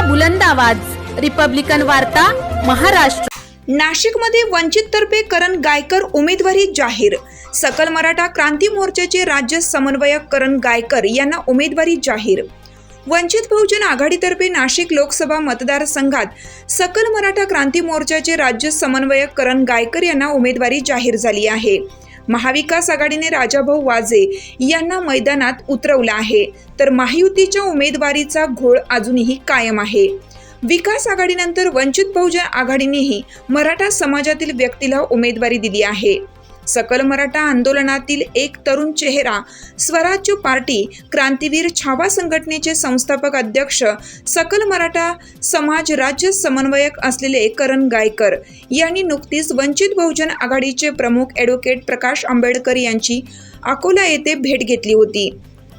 लोकशाहीचा बुलंद आवाज. रिपब्लिकन वार्ता महाराष्ट्र. नाशिकमध्ये वंचिततर्फे करण गायकर उमेदवारी जाहीर. सकल मराठा क्रांती मोर्चाचे राज्य समन्वयक करण गायकर यांना उमेदवारी जाहीर. वंचित बहुजन आघाडीतर्फे नाशिक लोकसभा मतदारसंघात सकल मराठा क्रांती मोर्चाचे राज्य समन्वयक करण गायकर यांना उमेदवारी जाहीर झाली आहे. महाविकास आघाडीने राजाभाऊ वाजे यांना मैदानात उतरवलं आहे. तर महायुतीच्या उमेदवारीचा घोळ अजूनही कायम आहे. विकास आघाडीनंतर वंचित बहुजन आघाडीनेही मराठा समाजातील व्यक्तीला उमेदवारी दिली आहे. सकल मराठा आंदोलनातील एक तरुण चेहरा स्वराज्य पार्टी क्रांतीवीर छावा संघटनेचे संस्थापक अध्यक्ष सकल मराठा समाज राज्य समन्वयक असलेले करण गायकर यांनी नुकतीच वंचित बहुजन आघाडीचे प्रमुख ॲडव्होकेट प्रकाश आंबेडकर यांची अकोला येथे भेट घेतली होती.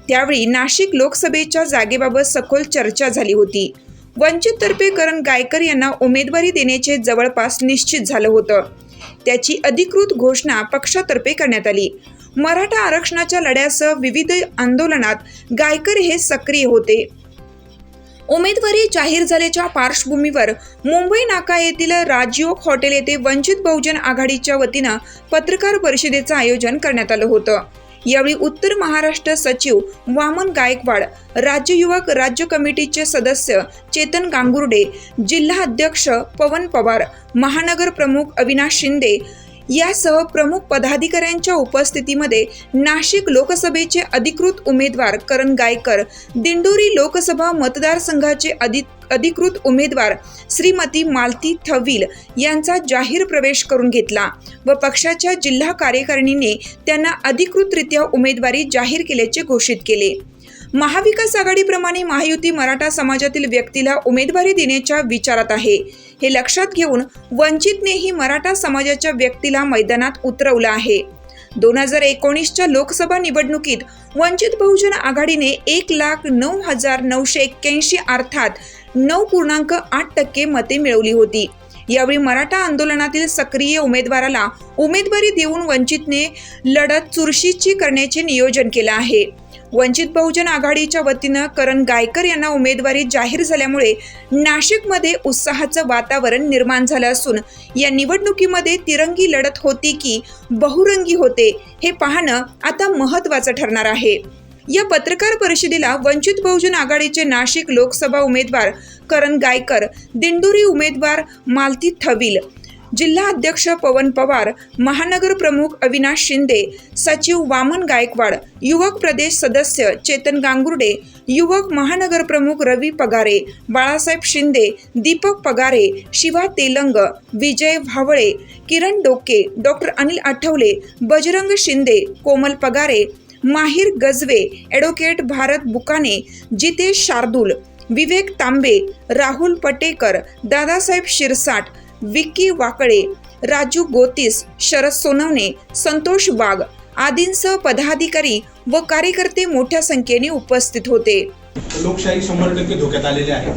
त्यावेळी नाशिक लोकसभेच्या जागेबाबत सखोल चर्चा झाली होती. वंचिततर्फे करण गायकर यांना उमेदवारी देण्याचे जवळपास निश्चित झालं होतं. त्याची अधिकृत घोषणा पक्षातर्फे करण्यात आली. मराठा आरक्षणाच्या लढ्यासह विविध आंदोलनात गायकर हे सक्रिय होते. उमेदवारी जाहीर झाल्याच्या पार्श्वभूमीवर मुंबई नाका येथील राजयोग हॉटेल येथे वंचित बहुजन आघाडीच्या वतीनं पत्रकार परिषदेचं आयोजन करण्यात आलं होतं. यावेळी उत्तर महाराष्ट्र सचिव वामन गायकवाड राज्य युवक राज्य कमिटीचे सदस्य चेतन गांगुर्डे जिल्हा अध्यक्ष पवन पवार महानगर प्रमुख अविनाश शिंदे यासह प्रमुख पदाधिकाऱ्यांच्या उपस्थितीमध्ये नाशिक लोकसभेचे अधिकृत उमेदवार करण गायकर दिंडोरी लोकसभा मतदारसंघाचे अधिक अधिकृत उमेदवार श्रीमती मालती थविल यांचा जाहीर प्रवेश करून घेतला व पक्षाच्या जिल्हा कार्यकारिणीने त्यांना अधिकृतरित्या उमेदवारी जाहीर केल्याचे घोषित केले. महाविकास आघाडीप्रमाणे महायुती मराठा समाजातील व्यक्तीला उमेदवारी देण्याच्या विचारात आहे. हे लक्षात घेऊन वंचितनेही मराठा समाजाच्या व्यक्तीला मैदानात उतरवलं आहे. दोन हजार एकोणीसच्या लोकसभा निवडणुकीत वंचित बहुजन आघाडीने एक लाख नऊ हजार नऊशे एक्क्याऐंशी अर्थात नऊ पूर्णांक आठ टक्के मते मिळवली होती. यावेळी मराठा आंदोलनातील सक्रिय उमेदवाराला उमेदवारी देऊन वंचितने लढत चुरशीची करण्याचे नियोजन केलं आहे. वंचित बहुजन आघाडीच्या वतीनं करण गायकर यांना उमेदवारी जाहीर झाल्यामुळे नाशिकमध्ये उत्साहाचं वातावरण निर्माण झालं असून या निवडणुकीमध्ये तिरंगी लढत होती की बहुरंगी होते हे पाहणं आता महत्त्वाचं ठरणार आहे. या पत्रकार परिषदेला वंचित बहुजन आघाडीचे नाशिक लोकसभा उमेदवार करण गायकर दिंडोरी उमेदवार मालती थविल जिल्हा अध्यक्ष पवन पवार महानगर प्रमुख अविनाश शिंदे सचिव वामन गायकवाड युवक प्रदेश सदस्य चेतन गांगुर्डे युवक महानगर प्रमुख रवी पगारे बाळासाहेब शिंदे दीपक पगारे शिवा तेलंग विजय भावळे किरण डोके डॉक्टर अनिल आठवले बजरंग शिंदे कोमल पगारे माहिर गजवे ॲडव्होकेट भारत बुकाने जितेश शार्दूल विवेक तांबे राहुल पटेकर दादासाहेब शिरसाट विक्की वाकळे राजू गोतीस शरद सोनवणे संतोष वाघ आदींसह पदाधिकारी व कार्यकर्ते मोठ्या संख्येने उपस्थित होते. लोकशाही शंभर टक्के धोक्यात आलेली आहे.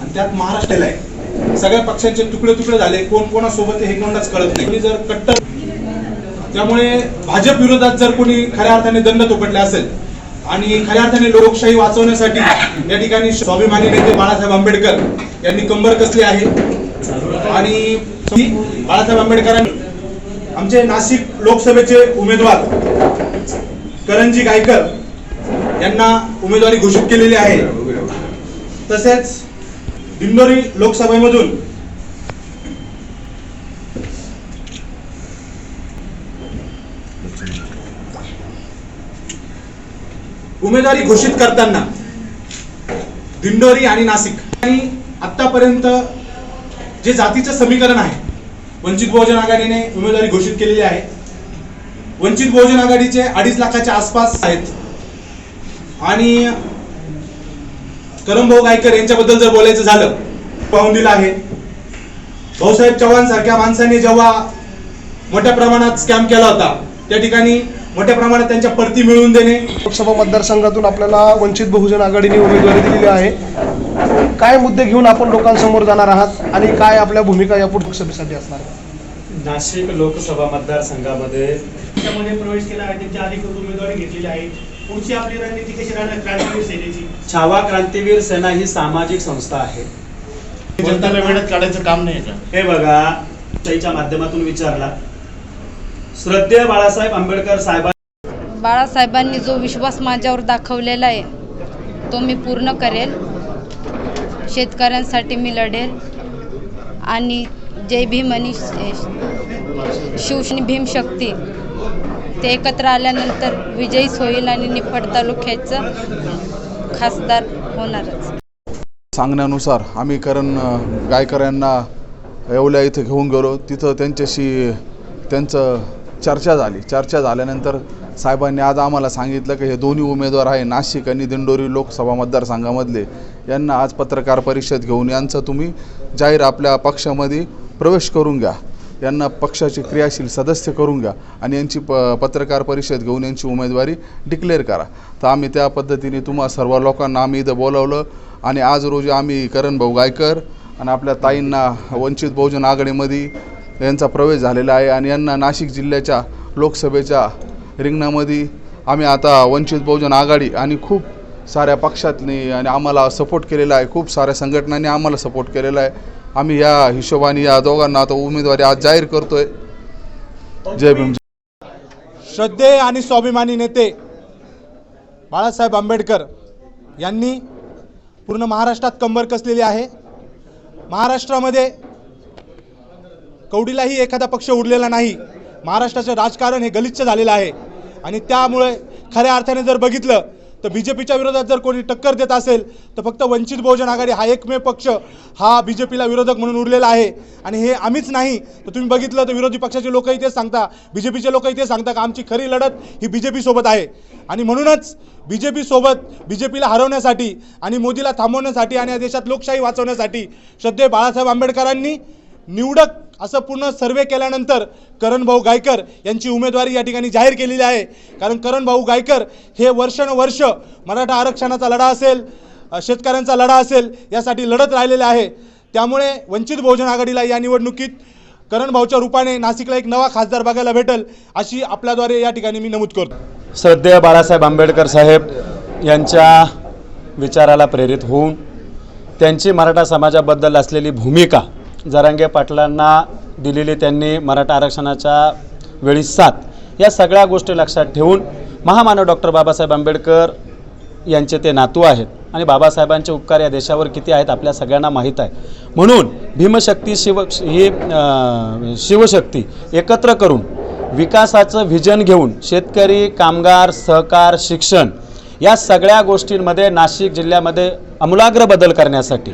आणि त्यात महाराष्ट्राला आहे. सगळ्या पक्षांचे तुकडे तुकडे झाले. कोण कोणासोबत हे कोणाच कळत नाही. जर कट्टर त्यामुळे भाजप विरोधात जर कोणी खऱ्या अर्थाने दंड थोपटले असेल आणि खऱ्या अर्थाने लोकशाही वाचवण्यासाठी या ठिकाणी स्वाभिमानी नेते बाळासाहेब आंबेडकर यांनी कंबर कसली आहे? आणि बाळासाहेब आंबेडकरांनी आमचे नाशिक लोकसभेचे उमेदवार करणजी गायकर यांना उमेदवारी घोषित केलेली आहे. तसेच दिंडोरी लोकसभेमधून उमेदवारी घोषित करताना दिंडोरी आणि नाशिक आणि आतापर्यंत जे जातीचं समीकरण आहे वंचित बहुजन आघाडीने उमेदवारी घोषित केलेली आहे. वंचित बहुजन आघाडीचे अडीच लाखाच्या आसपास आहेत. आणि करमभाऊ गायकर यांच्याबद्दल जर बोलायचं झालं पाहून दिलं आहे. भाऊसाहेब चव्हाण सारख्या माणसाने जेव्हा मोठ्या प्रमाणात स्कॅम केला होता त्या ठिकाणी मोठ्या प्रमाणात त्यांच्या परती मिळवून देणे. लोकसभा मतदारसंघातून आपल्याला वंचित बहुजन आघाडीने उमेदवारी दिलेली आहे. काय मुद्दे घेऊन आपण लोकांसमोर जाणार आहात आणि काय आपल्या भूमिका या लोकसभेसाठी असणार? नाशिक लोकसभा मतदारसंघामध्ये त्यामध्ये प्रवेश केला आहे. त्यांची अधिकृत उमेदवारी घेतलेली आहे. पुढची आपली रणनीती कशी राहणार? क्रांतीवीर सेनेची. छावा क्रांतीवीर सेना ही सामाजिक संस्था आहे. जनताला वेळात काढायचं काम नाही का? हे बघा त्याच्या माध्यमातून विचारला. श्रद्धेय बाळासाहेब आंबेडकर साहेबां बाळासाहेबांनी जो विश्वास माझ्यावर दाखवलेला आहे तो मी पूर्ण करेल. शेतकऱ्यांसाठी मी लढेल. आणि जय भीम आणि शिवशनी भीमशक्ती ते एकत्र आल्यानंतर विजयीच होईल आणि निफाड तालुक्याचं खासदार होणारच. सांगण्यानुसार आम्ही करण अ, गायकर यांना येवल्या इथं घेऊन गेलो. तिथं त्यांच्याशी त्यांचं चर्चा झाली. चर्चा झाल्यानंतर साहेबांनी आज आम्हाला सांगितलं की हे दोन्ही उमेदवार आहे नाशिक आणि दिंडोरी लोकसभा मतदारसंघामधले. यांना आज पत्रकार परिषद घेऊन यांचं तुम्ही जाहीर आपल्या पक्षामध्ये प्रवेश करून घ्या. यांना पक्षाचे क्रियाशील सदस्य करून घ्या आणि यांची प पत्रकार परिषद घेऊन यांची उमेदवारी डिक्लेअर करा. तर आम्ही त्या पद्धतीने तुम्हा सर्व लोकांना आम्ही इथं बोलावलं आणि आज रोजी आम्ही करण भाऊ गायकर आणि आपल्या ताईंना वंचित बहुजन आघाडीमध्ये यांचा प्रवेश झालेला आहे आणि यांना नाशिक जिल्ह्याच्या लोकसभेच्या रिंगणामध्ये आम्ही आता वंचित बहुजन आघाडी आणि खूप साऱ्या पक्षातनी आणि आम्हाला सपोर्ट केलेला आहे. खूप साऱ्या संघटनांनी आम्हाला सपोर्ट केलेला आहे. आम्ही या हिशोबाने या दोघांना आता उमेदवारी आज जाहीर करतोय. जय भीम. श्रद्धे आणि स्वाभिमानी नेते बाळासाहेब आंबेडकर यांनी पूर्ण महाराष्ट्रात कंबर कसलेली आहे? महाराष्ट्रामध्ये कवडीलाही एखादा पक्ष उरलेला नाही. महाराष्ट्राचं राजकारण हे गलिच्छ झालेलं आहे. आणि त्यामुळे खऱ्या अर्थाने जर बघितलं तर बी जे पीच्या विरोधात जर कोणी टक्कर देत असेल तर फक्त वंचित बहुजन आघाडी हा एकमेव पक्ष हा बी जे पीला विरोधक म्हणून उरलेला आहे. आणि हे आम्हीच नाही तर तुम्ही बघितलं तर विरोधी पक्षाचे लोकही तेच सांगता. बी जे पीचे लोकही तेच सांगता का आमची खरी लढत ही बी जे पीसोबत आहे. आणि म्हणूनच बी जे पीसोबत बी जे पीला हरवण्यासाठी आणि मोदीला थांबवण्यासाठी आणि या देशात लोकशाही वाचवण्यासाठी श्रद्धे बाळासाहेब आंबेडकरांनी निवडक असं पूर्ण सर्वे केल्यानंतर करणभाऊ गायकर यांची उमेदवारी या ठिकाणी जाहीर केलेली आहे. कारण करणभाऊ गायकर हे वर्षानुवर्ष मराठा आरक्षणाचा लढा असेल शेतकऱ्यांचा लढा असेल यासाठी लढत राहिलेले आहे. त्यामुळे वंचित बहुजन आघाडीला या निवडणुकीत करणभाऊच्या रूपाने नाशिकला एक नवा खासदार बघायला भेटेल अशी आपल्याद्वारे या ठिकाणी मी नमूद करतो. श्रद्धेय बाळासाहेब आंबेडकर साहेब यांच्या विचाराला प्रेरित होऊन त्यांची मराठा समाजाबद्दल असलेली भूमिका जरांगे पाटलांना दिलेली त्यांनी मराठा आरक्षणाच्या वेळी साथ या सगळ्या गोष्टी लक्षात ठेवून महामानव डॉक्टर बाबासाहेब आंबेडकर यांचे ते नातू आहेत. आणि बाबासाहेबांचे उपकार या देशावर किती आहेत आपल्या सगळ्यांना माहीत आहे. म्हणून भीमशक्ती शिव ही शिवशक्ती एकत्र करून विकासाचं व्हिजन घेऊन शेतकरी कामगार सहकार शिक्षण या सगळ्या गोष्टींमध्ये नाशिक जिल्ह्यामध्ये आमूलाग्र बदल करण्यासाठी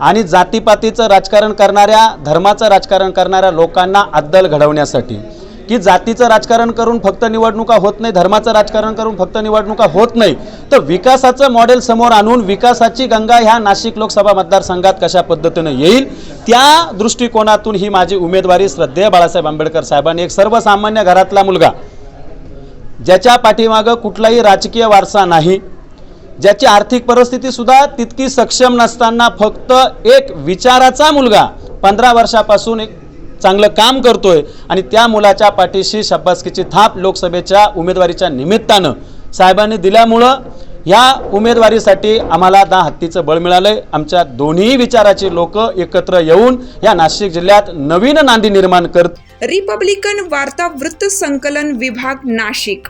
आणि जातीपातीचं राजकारण करणाऱ्या धर्माचं राजकारण करणाऱ्या लोकांना अद्दल घडवण्यासाठी. की जातीचं राजकारण करून फक्त निवडणुका होत नाही धर्माचं राजकारण करून फक्त निवडणुका होत नाही तर विकासाचं मॉडेल समोर आणून विकासाची गंगा ह्या नाशिक लोकसभा मतदारसंघात कशा पद्धतीनं येईल त्या दृष्टिकोनातून ही माझी उमेदवारी श्रद्धेय बाळासाहेब आंबेडकर साहेबांनी एक सर्वसामान्य घरातला मुलगा ज्याच्या पाठीमागं कुठलाही राजकीय वारसा नाही ज्याची आर्थिक परिस्थिती सुद्धा तितकी सक्षम नसताना फक्त एक विचाराचा मुलगा पंधरा वर्षापासून एक चांगलं काम करतोय आणि त्या मुलाच्या पाठीशी शब्बासकीची थाप लोकसभेच्या उमेदवारीच्या निमित्तानं साहेबांनी दिल्यामुळं या उमेदवारीसाठी आम्हाला दहा हत्तीचं बळ मिळालंय. आमच्या दोन्ही विचाराची लोक एकत्र येऊन या नाशिक जिल्ह्यात नवीन नांदी निर्माण करत रिपब्लिकन वार्ता वृत्त संकलन विभाग नाशिक.